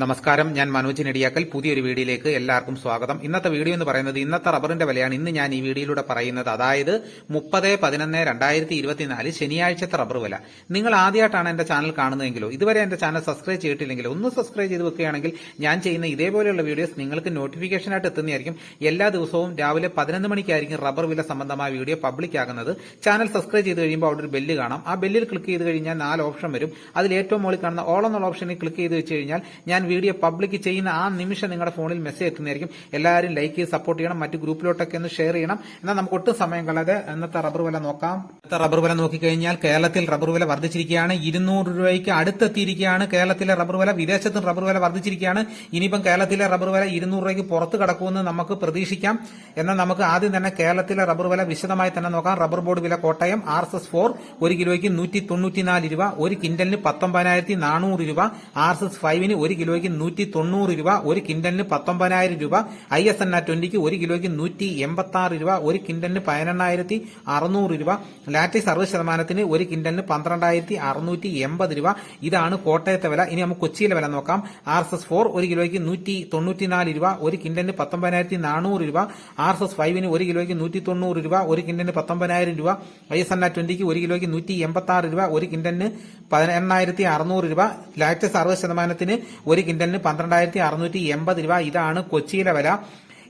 നമസ്കാരം ഞാൻ മനോജ് നെടിയാക്കൽ. പുതിയൊരു വീഡിയോയിലേക്ക് എല്ലാവർക്കും സ്വാഗതം. ഇന്നത്തെ വീഡിയോ എന്ന് പറയുന്നത് ഇന്നത്തെ റബ്ബറിന്റെ വിലയാണ്. ഇന്ന് ഞാൻ ഈ വീഡിയോയിലൂടെ പറയുന്നത് അതായത് മുപ്പത് പതിനൊന്ന് രണ്ടായിരത്തി ഇരുപത്തിനാല് ശനിയാഴ്ചത്തെ റബ്ബർ വില. നിങ്ങൾ ആദ്യമായിട്ടാണ് എന്റെ ചാനൽ കാണുന്നതെങ്കിലോ ഇതുവരെ എന്റെ ചാനൽ സബ്സ്ക്രൈബ് ചെയ്തിട്ടില്ലെങ്കിലോ ഒന്ന് സബ്സ്ക്രൈബ് ചെയ്ത് വെക്കുകയാണെങ്കിൽ ഞാൻ ചെയ്യുന്ന ഇതേപോലെയുള്ള വീഡിയോസ് നിങ്ങൾക്ക് നോട്ടിഫിക്കേഷനായിട്ട് എത്തുന്നതായിരിക്കും. എല്ലാ ദിവസവും രാവിലെ പതിനൊന്ന് മണിക്കായിരിക്കും റബ്ബർ വില സംബന്ധമായ വീഡിയോ പബ്ലിക് ആകുന്നത്. ചാനൽ സബ്സ്ക്രൈബ് ചെയ്ത് കഴിയുമ്പോൾ അവിടെ ഒരു ബെല്ല് കാണാം. ആ ബെല്ലിൽ ക്ലിക്ക് ചെയ്ത് കഴിഞ്ഞാൽ നാല് ഓപ്ഷൻ വരും. അതിൽ ഏറ്റവും മുകളിൽ കാണുന്ന ഓൾ എന്നുള്ള ഓപ്ഷനിൽ ക്ലിക്ക് ചെയ്ത് വെച്ച് കഴിഞ്ഞാൽ ഞാൻ വീഡിയോ പബ്ലിക് ചെയ്യുന്ന ആ നിമിഷം നിങ്ങളുടെ ഫോണിൽ മെസ്സേജ് എത്തുന്നതായിരിക്കും. എല്ലാവരും ലൈക്ക് ചെയ്ത് സപ്പോർട്ട് ചെയ്യണം. മറ്റു ഗ്രൂപ്പിലോട്ടൊക്കെ ഒന്ന് ഷെയർ ചെയ്യണം. എന്നാൽ നമുക്ക് ഒട്ടും സമയം കളയാതെ ഇന്നത്തെ റബ്ബർ വില നോക്കാം. ഇന്നത്തെ റബ്ബർ വില നോക്കിക്കഴിഞ്ഞാൽ കേരളത്തിൽ റബ്ബർ വില വർദ്ധിച്ചിരിക്കുകയാണ്. ഇരുന്നൂറ് രൂപയ്ക്ക് അടുത്തെത്തിയിരിക്കുകയാണ് കേരളത്തിലെ റബ്ബർ വില. വിദേശത്തും റബ്ബർ വില വർദ്ധിച്ചിരിക്കുകയാണ്. ഇനിയിപ്പം കേരളത്തിലെ റബ്ബർ വില ഇരുന്നൂറ് രൂപയ്ക്ക് പുറത്ത് കടക്കുമെന്ന് നമുക്ക് പ്രതീക്ഷിക്കാം. എന്നാൽ നമുക്ക് ആദ്യം തന്നെ കേരളത്തിലെ റബ്ബർ വില വിശദമായി തന്നെ നോക്കാം. റബ്ബർ ബോർഡ് വില Kottayam R S S four ഒരു കിലോയ്ക്ക് നൂറ്റി തൊണ്ണൂറ്റിനാല് രൂപ. ഒരു കിൻഡലിന് പത്തൊമ്പതിനായിരത്തി നാനൂറ് രൂപ. ആർ എസ് എസ് ഫൈവിന് ഒരു കിലോയ്ക്ക് നൂറ്റി തൊണ്ണൂറ് രൂപ ഒരു കിൻഡലിന് പത്തൊമ്പതിനായിരം രൂപ ഐ എസ് എൻ ആ ട്വന്റിക്ക് ഒരു കിലോയ്ക്ക് നൂറ്റി എൺപത്തി ആറ് രൂപ ഒരു കിൻഡലിന് പതിനെണ്ണായിരത്തി അറുന്നൂറ് രൂപ ലാറ്റിസ് അറുപത് ശതമാനത്തിന് ഒരു കിൻഡലിന് പന്ത്രണ്ടായിരത്തി അറുന്നൂറ്റി എൺപത് രൂപ. ഇതാണ് കോട്ടയത്തെ വില. ഇനി നമുക്ക് കൊച്ചിയിലെ വില നോക്കാം. ആർ എസ് എസ് ഫോർ ഒരു കിലോയ്ക്ക് നൂറ്റി തൊണ്ണൂറ്റിനാല് രൂപ ഒരു കിൻഡലിന് പത്തൊമ്പതിനായിരത്തി നാനൂറ് രൂപ. ആർ എസ് എസ് ഫൈവിന് ഒരു കിലോയ്ക്ക് നൂറ്റി തൊണ്ണൂറ് രൂപ ഒരു കിൻഡലിന് പത്തൊമ്പതിനായിരം രൂപ. ഐ എസ് എൻ ആ ട്വന്റിക്ക് ഒരു കിലോയ്ക്ക് നൂറ്റി എൺപത്തി ആറ് രൂപ ഒരു കിൻഡലിന് പതിനെണ്ണായിരത്തി അറുന്നൂറ് രൂപ. ലാറ്റസ് അറുപത് ശതമാനത്തിന് ഒരു കിൻഡലിന് പന്ത്രണ്ടായിരത്തി അറുന്നൂറ്റി എൺപത് രൂപ. ഇതാണ് കൊച്ചിയിലെ വില.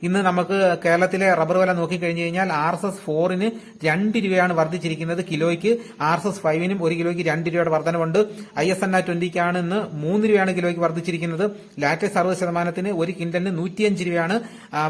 ഇന്ന് നമുക്ക് കേരളത്തിലെ റബ്ബർ വില നോക്കിക്കഴിഞ്ഞു കഴിഞ്ഞാൽ ആർ എസ് എസ് ഫോറിന് രണ്ട് രൂപയാണ് വർദ്ധിച്ചിരിക്കുന്നത് കിലോയ്ക്ക്. ആർ എസ് എസ് ഫൈവിനും ഒരു കിലോയ്ക്ക് രണ്ട് രൂപയുടെ വർധനവുണ്ട്. ഐ എസ് എൻ ആ ട്വന്റിക്കാണ് ഇന്ന് മൂന്ന് രൂപയാണ് കിലോയ്ക്ക് വർദ്ധിച്ചിരിക്കുന്നത്. ലാറ്റസ് അറുപത് ശതമാനത്തിന് ഒരു കിൻഡലിന് നൂറ്റിയഞ്ച് രൂപയാണ്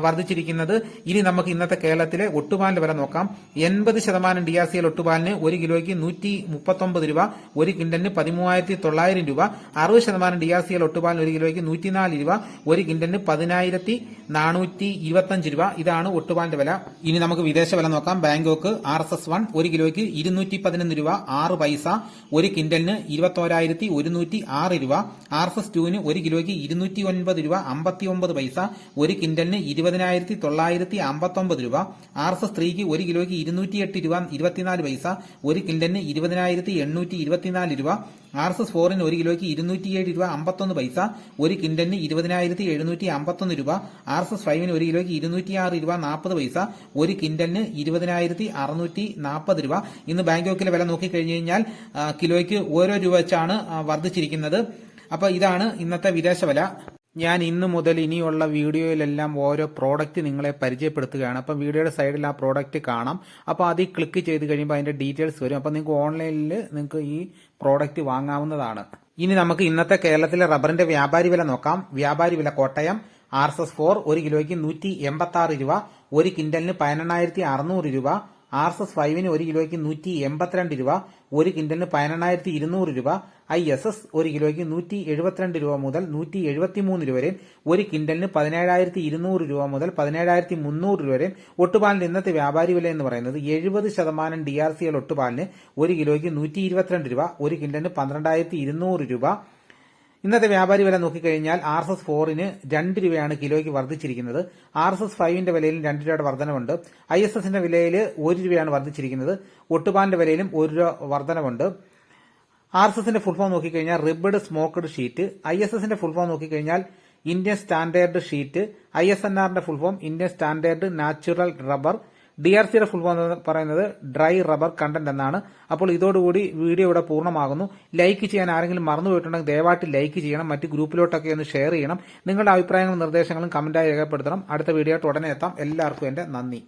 വർദ്ധിച്ചിരിക്കുന്നത്. ഇനി നമുക്ക് ഇന്നത്തെ കേരളത്തിലെ ഒട്ടുപാലിന്റെ വില നോക്കാം. എൺപത് ശതമാനം ഡി ആർ സി എൽ ഒട്ടുപാലിന് ഒരു കിലോയ്ക്ക് നൂറ്റി മുപ്പത്തൊമ്പത് രൂപ ഒരു കിൻഡലിന് പതിമൂവായിരത്തി തൊള്ളായിരം രൂപ. അറുപത് ശതമാനം ഡി ആർ സി എൽ ഒട്ടുപാലിന് ഒരു കിലോയ്ക്ക് നൂറ്റിനാല് രൂപ ഒരു കിൻഡലിന് പതിനായിരത്തി നാനൂറ്റി ഇരുപത്തഞ്ച് രൂപ. ഇതാണ് ഒട്ടുപാലിന്റെ വില. ഇനി നമുക്ക് വിദേശ വില നോക്കാം. Bangkok R S S one ഒരു കിലോയ്ക്ക് ഇരുന്നൂറ്റി പതിനൊന്ന് രൂപ. ആറ് പൈസ. ഒരു കിൻഡലിന് ഇരുപത്തോരായിരത്തി ഒരുന്നൂറ്റി ആറ് രൂപ. ആർ എസ് എസ് ടുവിന് ഒരു കിലോയ്ക്ക് ഇരുന്നൂറ്റി ഒൻപത് രൂപ അമ്പത്തി ഒമ്പത് പൈസ. ഒരു കിൻഡലിന് ഇരുപതിനായിരത്തി തൊള്ളായിരത്തി അമ്പത്തൊമ്പത് രൂപ. ആർ എസ് എസ് ത്രീക്ക് ഒരു കിലോയ്ക്ക് ഇരുന്നൂറ്റി എട്ട് രൂപ ഇരുപത്തിനാല് പൈസ. ഒരു കിൻഡലിന് ഇരുപതിനായിരത്തി എണ്ണൂറ്റി ഇരുപത്തിനാല് രൂപ. ആർ എസ് എസ് ഫോറിന് ഒരു കിലോയ്ക്ക് ഇരുന്നൂറ്റിയേഴ് രൂപ അമ്പത്തൊന്ന് പൈസ. ഒരു കിൻഡലിന് ഇരുപതിനായിരത്തി എഴുന്നൂറ്റി അമ്പത്തൊന്ന് രൂപ. ആർ എസ് എസ് ഫൈവിന് ഒരു കിലോയ്ക്ക് ഇരുന്നൂറ്റിയാറ് രൂപ നാൽപ്പത് പൈസ ഒരു കിൻഡലിന് ഇരുപതിനായിരത്തി അറുന്നൂറ്റി നാൽപ്പത് രൂപ. ഇന്ന് ബാങ്കോക്കിലെ വില നോക്കിക്കഴിഞ്ഞു കഴിഞ്ഞാൽ കിലോയ്ക്ക് ഓരോ രൂപ വെച്ചാണ് വർദ്ധിച്ചിരിക്കുന്നത്. അപ്പൊ ഇതാണ് ഇന്നത്തെ വിദേശ വില ഞാൻ ഇന്ന് മുതൽ ഇനിയുള്ള വീഡിയോയിലെല്ലാം ഓരോ പ്രോഡക്റ്റ് നിങ്ങളെ പരിചയപ്പെടുത്തുകയാണ്. അപ്പം വീഡിയോയുടെ സൈഡിൽ ആ പ്രോഡക്റ്റ് കാണാം. അപ്പോൾ അതിൽ ക്ലിക്ക് ചെയ്ത് കഴിയുമ്പോൾ അതിന്റെ ഡീറ്റെയിൽസ് വരും. അപ്പോൾ നിങ്ങൾക്ക് ഓൺലൈനിൽ നിങ്ങൾക്ക് ഈ പ്രോഡക്റ്റ് വാങ്ങാവുന്നതാണ്. ഇനി നമുക്ക് ഇന്നത്തെ കേരളത്തിലെ റബ്ബറിന്റെ വ്യാപാരി വില നോക്കാം. വ്യാപാരി വില Kottayam. R S S four ഒരു കിലോയ്ക്ക് നൂറ്റി എൺപത്തി ആറ് രൂപ ഒരു കിൻഡലിന് പതിനെണ്ണായിരത്തി അറുന്നൂറ് രൂപ ആർ എസ് എസ് ഫൈവിന് ഒരു കിലോയ്ക്ക് നൂറ്റി എൺപത്തിരണ്ട് രൂപ ഒരു കിൻഡലിന് പതിനെണ്ണായിരത്തി ഇരുന്നൂറ് രൂപ ഐ എസ് എസ് ഒരു കിലോയ്ക്ക് നൂറ്റി എഴുപത്തിരണ്ട് രൂപ മുതൽ നൂറ്റി എഴുപത്തിമൂന്ന് രൂപ വരെ ഒരു കിൻഡലിന് പതിനേഴായിരത്തി ഇരുന്നൂറ് രൂപ മുതൽ പതിനേഴായിരത്തി മുന്നൂറ് രൂപ വരെ ഒട്ടുപാലിന്റെ ഇന്നത്തെ വ്യാപാരി വില എന്ന് പറയുന്നത് എഴുപത് ശതമാനം ഡി ആർ സി എൽ ഒട്ടുപാലിന് ഒരു കിലോയ്ക്ക് നൂറ്റി ഇരുപത്തിരണ്ട് രൂപ ഒരു കിൻഡലിന് പന്ത്രണ്ടായിരത്തി ഇരുന്നൂറ് രൂപ ഇന്നത്തെ വ്യാപാരി വില നോക്കിക്കഴിഞ്ഞാൽ ആർ എസ് എസ് ഫോറിന് രണ്ട് രൂപയാണ് കിലോയ്ക്ക് വർദ്ധിച്ചിരിക്കുന്നത്. ആർ എസ് എസ് ഫൈവിന്റെ വിലയിലും രണ്ട് രൂപയുടെ വർധനമുണ്ട് ഐ എസ് എസിന്റെ വിലയിൽ ഒരു രൂപയാണ് വർദ്ധിച്ചിരിക്കുന്നത്. ഒട്ടുപാലിന്റെ വിലയിലും ഒരു രൂപ വർധനമുണ്ട് ആർ എസ് എസിന്റെ ഫുൾ ഫോം നോക്കിക്കഴിഞ്ഞാൽ ribbed smoked sheet I S എസിന്റെ ഫുൾ ഫോം നോക്കിക്കഴിഞ്ഞാൽ Indian standard sheet I S N ആറിന്റെ full form Indian standard natural rubber D R സിയുടെ ഫുൾ എന്ന് പറയുന്നത് ഡ്രൈ റബ്ബർ കണ്ടന്റ് എന്നാണ്. അപ്പോൾ ഇതോടുകൂടി വീഡിയോ ഇവിടെ പൂർണമാകുന്നു. ലൈക്ക് ചെയ്യാൻ ആരെങ്കിലും മറന്നുപോയിട്ടുണ്ടെങ്കിൽ ദയവായിട്ട് ലൈക്ക് ചെയ്യണം. മറ്റ് ഗ്രൂപ്പിലോട്ടൊക്കെ ഒന്ന് ഷെയർ ചെയ്യണം. നിങ്ങളുടെ അഭിപ്രായങ്ങളും നിർദ്ദേശങ്ങളും കമന്റായി രേഖപ്പെടുത്തണം. അടുത്ത വീഡിയോ ഉടനെ എത്താം. എല്ലാവർക്കും എന്റെ നന്ദി.